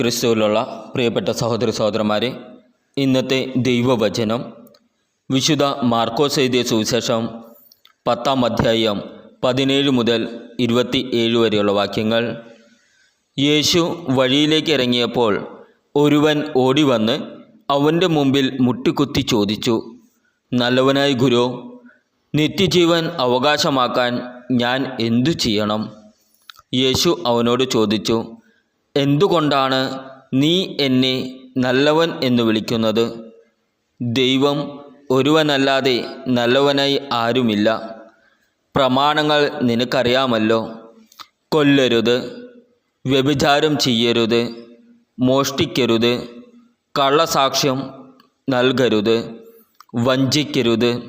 ക്രിസ്തുവിലുള്ള പ്രിയപ്പെട്ട സഹോദര സഹോദരന്മാരെ ഇന്നത്തെ ദൈവവചനം വിശുദ്ധ മാർക്കോസ് എഴുതിയ സുവിശേഷം പത്താം അധ്യായം പതിനേഴ് മുതൽ ഇരുപത്തി ഏഴ് വരെയുള്ള വാക്യങ്ങൾ. യേശു വഴിയിലേക്ക് ഇറങ്ങിയപ്പോൾ ഒരുവൻ ഓടി വന്ന് അവന്റെ മുമ്പിൽ മുട്ടിക്കുത്തി ചോദിച്ചു നല്ലവനായ ഗുരു നിത്യജീവൻ അവകാശമാക്കാൻ ഞാൻ എന്തു ചെയ്യണം? യേശു അവനോട് ചോദിച്ചു എന്തുകൊണ്ടാണ് നീ എന്നെ നല്ലവൻ എന്ന് വിളിക്കുന്നത്? ദൈവം ഒരുവനല്ലാതെ നല്ലവനായി ആരുമില്ല. പ്രമാണങ്ങൾ നിനക്കറിയാമല്ലോ. കൊല്ലരുത് വ്യഭിചാരം ചെയ്യരുത് മോഷ്ടിക്കരുത് കള്ളസാക്ഷ്യം നൽകരുത് വഞ്ചിക്കരുത്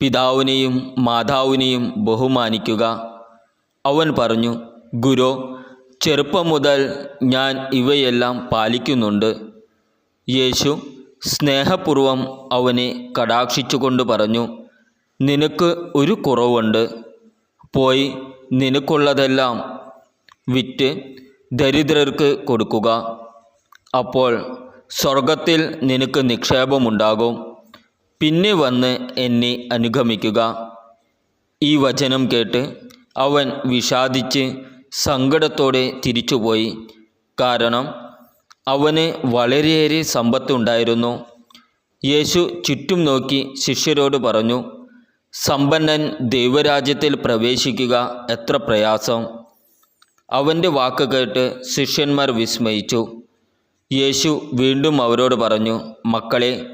പിതാവിനെയും മാതാവിനെയും ബഹുമാനിക്കുക. അവൻ പറഞ്ഞു ഗുരു ചെറുപ്പം മുതൽ ഞാൻ ഇവയെല്ലാം പാലിക്കുന്നുണ്ട്. യേശു സ്നേഹപൂർവം അവനെ കടാക്ഷിച്ചുകൊണ്ട് പറഞ്ഞു നിനക്ക് ഒരു കുറവുണ്ട്. പോയി നിനക്കുള്ളതെല്ലാം വിറ്റ് ദരിദ്രർക്ക് കൊടുക്കുക. അപ്പോൾ സ്വർഗത്തിൽ നിനക്ക് നിക്ഷേപമുണ്ടാകും. പിന്നെ വന്ന് എന്നെ അനുഗമിക്കുക. ഈ വചനം കേട്ട് അവൻ വിഷാദിച്ച് സങ്കടത്തോടെ തിരിച്ചുപോയി. കാരണം അവന് വളരെയേറെ സമ്പത്തുണ്ടായിരുന്നു. യേശു ചുറ്റും നോക്കി ശിഷ്യരോട് പറഞ്ഞു സമ്പന്നൻ ദൈവരാജ്യത്തിൽ പ്രവേശിക്കുക എത്ര പ്രയാസം. അവന്റെ വാക്ക് കേട്ട് ശിഷ്യന്മാർ വിസ്മയിച്ചു. യേശു വീണ്ടും അവരോട് പറഞ്ഞു മക്കളെ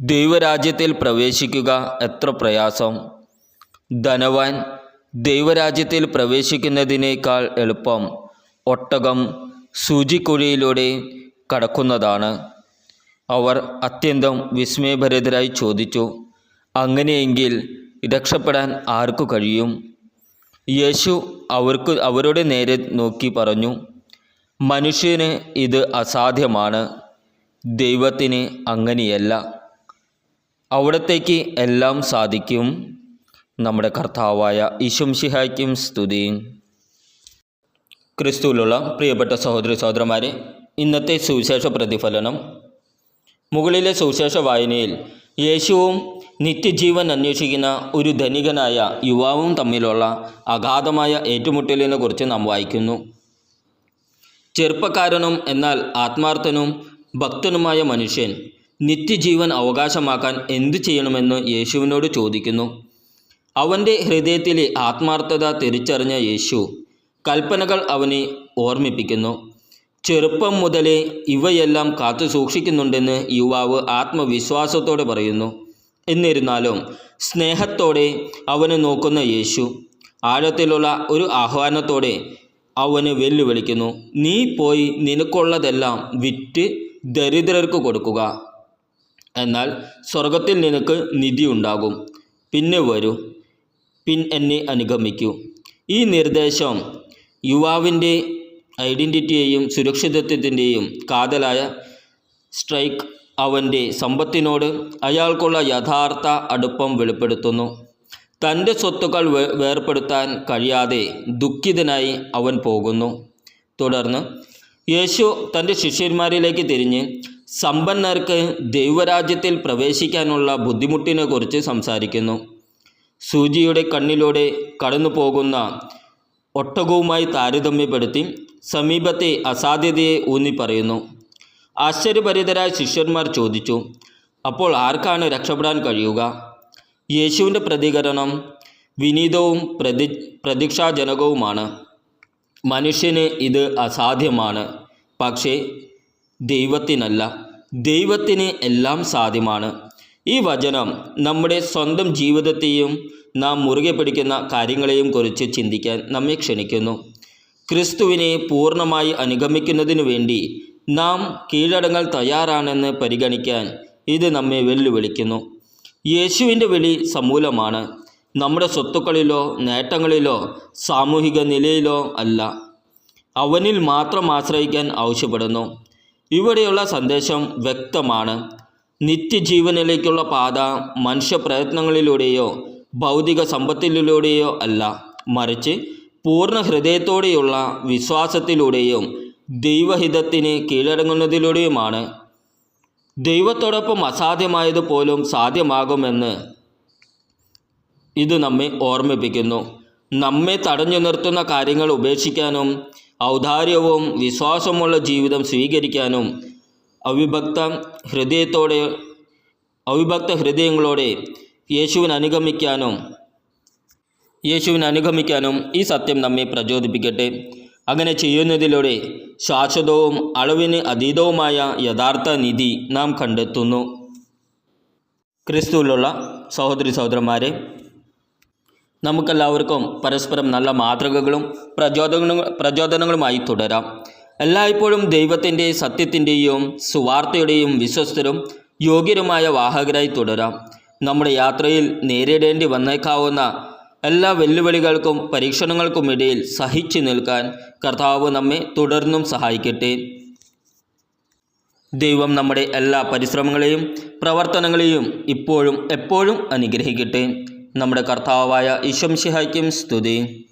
ദൈവരാജ്യത്തിൽ പ്രവേശിക്കുക എത്ര പ്രയാസം. ധനവാൻ ദൈവരാജ്യത്തിൽ പ്രവേശിക്കുന്നതിനേക്കാൾ എളുപ്പം ഒട്ടകം സൂചിക്കുഴിയിലൂടെ കടക്കുന്നതാണ്. അവർ അത്യന്തം വിസ്മയഭരിതരായി ചോദിച്ചു അങ്ങനെയെങ്കിൽ രക്ഷപ്പെടാൻ ആർക്കു കഴിയും? യേശു അവർക്ക് അവരുടെ നേരെ നോക്കി പറഞ്ഞു മനുഷ്യന് ഇത് അസാധ്യമാണ് ദൈവത്തിന് അങ്ങനെയല്ല. അവിടത്തേക്ക് എല്ലാം സാധിക്കും. നമ്മുടെ കർത്താവായ ഈശംഷിഹായ്ക്കും സ്തുതി ക്രിസ്തുവിലുള്ള പ്രിയപ്പെട്ട സഹോദരി സഹോദരന്മാരെ ഇന്നത്തെ സുവിശേഷ പ്രതിഫലനം. മുകളിലെ സുവിശേഷ വായനയിൽ യേശുവും നിത്യജീവൻ അന്വേഷിക്കുന്ന ഒരു ധനികനായ യുവാവും തമ്മിലുള്ള അഗാധമായ ഏറ്റുമുട്ടലിനെ കുറിച്ച് നാം വായിക്കുന്നു. ചെറുപ്പക്കാരനും എന്നാൽ ആത്മാർത്ഥനും ഭക്തനുമായ മനുഷ്യൻ നിത്യജീവൻ അവകാശമാക്കാൻ എന്തു ചെയ്യണമെന്ന് യേശുവിനോട് ചോദിക്കുന്നു. അവന്റെ ഹൃദയത്തിലെ ആത്മാർത്ഥത തിരിച്ചറിഞ്ഞ യേശു കൽപ്പനകൾ അവനെ ഓർമ്മിപ്പിക്കുന്നു. ചെറുപ്പം മുതലേ ഇവയെല്ലാം കാത്തു സൂക്ഷിക്കുന്നുണ്ടെന്ന് യുവാവ് ആത്മവിശ്വാസത്തോടെ പറയുന്നു. എന്നിരുന്നാലും സ്നേഹത്തോടെ അവനെ നോക്കുന്ന യേശു ആഴത്തിലുള്ള ഒരു ആഹ്വാനത്തോടെ അവന് വെല്ലുവിളിക്കുന്നു. നീ പോയി നിനക്കുള്ളതെല്ലാം വിറ്റ് ദരിദ്രർക്ക് കൊടുക്കുക. എന്നാൽ സ്വർഗത്തിൽ നിനക്ക് നിധി ഉണ്ടാകും പിന്നെ വരൂ. പിൻ എന്നെ അനുഗമിക്കൂ. ഈ നിർദ്ദേശം യുവാവിന്റെ ഐഡന്റിറ്റിയെയും സുരക്ഷിതത്വത്തിന്റെയും കാതലായ സ്ട്രൈക്ക് അവന്റെ സമ്പത്തിനോട് അയാൾക്കുള്ള യഥാർത്ഥ അടുപ്പം വെളിപ്പെടുത്തുന്നു. തന്റെ സ്വത്തുക്കൾ വേർപ്പെടുത്താൻ കഴിയാതെ ദുഃഖിതനായി അവൻ പോകുന്നു. തുടർന്ന് യേശു തന്റെ ശിഷ്യന്മാരിലേക്ക് തിരിഞ്ഞ് സമ്പന്നർക്ക് ദൈവരാജ്യത്തിൽ പ്രവേശിക്കാനുള്ള ബുദ്ധിമുട്ടിനെക്കുറിച്ച് സംസാരിക്കുന്നു. സൂചിയുടെ കണ്ണിലൂടെ കടന്നു പോകുന്ന ഒട്ടകവുമായി താരതമ്യപ്പെടുത്തി സമീപത്തെ അസാധ്യതയെ ഊന്നി പറയുന്നു. ശിഷ്യന്മാർ ചോദിച്ചു അപ്പോൾ ആർക്കാണ് രക്ഷപ്പെടാൻ കഴിയുക? യേശുവിന്റെ പ്രതികരണം വിനീതവും പ്രതി പ്രതീക്ഷാജനകവുമാണ്. മനുഷ്യന് ഇത് അസാധ്യമാണ്. പക്ഷേ ദൈവത്തിനല്ല. ദൈവത്തിന് എല്ലാം സാധ്യമാണ്. ഈ വചനം നമ്മുടെ സ്വന്തം ജീവിതത്തെയും നാം മുറുകെ പിടിക്കുന്ന കാര്യങ്ങളെയും കുറിച്ച് ചിന്തിക്കാൻ നമ്മെ ക്ഷണിക്കുന്നു. ക്രിസ്തുവിനെ പൂർണമായി അനുഗമിക്കുന്നതിനു വേണ്ടി നാം കീഴടങ്ങൾ തയ്യാറാണെന്ന് പരിഗണിക്കാൻ ഇത് നമ്മെ വെല്ലുവിളിക്കുന്നു. യേശുവിന്റെ വിളി സമൂലമാണ്. നമ്മുടെ സ്വത്തുക്കളിലോ നേട്ടങ്ങളിലോ സാമൂഹിക നിലയിലോ അല്ല. അവനിൽ മാത്രം ആശ്രയിക്കാൻ ആവശ്യപ്പെടുന്നു. ഇവിടെയുള്ള സന്ദേശം വ്യക്തമാണ്. നിത്യജീവനിലേക്കുള്ള പാത മനുഷ്യപ്രയത്നങ്ങളിലൂടെയോ ഭൗതിക സമ്പത്തിലൂടെയോ അല്ല. മറിച്ച് പൂർണ ഹൃദയത്തോടെയുള്ള വിശ്വാസത്തിലൂടെയും ദൈവഹിതത്തിന് കീഴടങ്ങുന്നതിലൂടെയുമാണ്. ദൈവത്തോടൊപ്പം അസാധ്യമായത് പോലും സാധ്യമാകുമെന്ന് ഇത് നമ്മെ ഓർമ്മിപ്പിക്കുന്നു. നമ്മെ തടഞ്ഞു നിർത്തുന്ന കാര്യങ്ങൾ ഉപേക്ഷിക്കാനും ഔദാര്യവും വിശ്വാസമുള്ള ജീവിതം സ്വീകരിക്കാനും അവിഭക്ത ഹൃദയത്തോടെ അവിഭക്ത ഹൃദയങ്ങളോടെ യേശുവിനെ അനുഗമിക്കാനും യേശുവിനെ അനുഗമിക്കാനും ഈ സത്യം നമ്മെ പ്രചോദിപ്പിക്കട്ടെ. അങ്ങനെ ചെയ്യുന്നതിലൂടെ ശാശ്വതവും അളവിന് അതീതവുമായ യഥാർത്ഥ നിധി നാം കണ്ടെത്തുന്നു. ക്രിസ്തുവിലുള്ള സഹോദരി സഹോദരന്മാരെ നമുക്കെല്ലാവർക്കും പരസ്പരം നല്ല മാതൃകകളും പ്രചോദന പ്രചോദനങ്ങളുമായി തുടരാം. എല്ലായ്പ്പോഴും ദൈവത്തിന്റെ സത്യത്തിന്റെയും സുവാർത്തയുടെയും വിശ്വസ്തരും യോഗ്യരുമായ വാഹകരായി തുടരാം. നമ്മുടെ യാത്രയിൽ നേരിടേണ്ടി വന്നേക്കാവുന്ന എല്ലാ വെല്ലുവിളികൾക്കും പരീക്ഷണങ്ങൾക്കുമിടയിൽ സഹിച്ചു നിൽക്കാൻ കർത്താവ് നമ്മെ തുടർന്നും സഹായിക്കട്ടെ. ദൈവം നമ്മുടെ എല്ലാ പരിശ്രമങ്ങളെയും പ്രവർത്തനങ്ങളെയും ഇപ്പോഴും എപ്പോഴും അനുഗ്രഹിക്കട്ടെ. നമ്മുടെ കർത്താവായ ഈശംഷിഹായ്ക്കും സ്തുതി.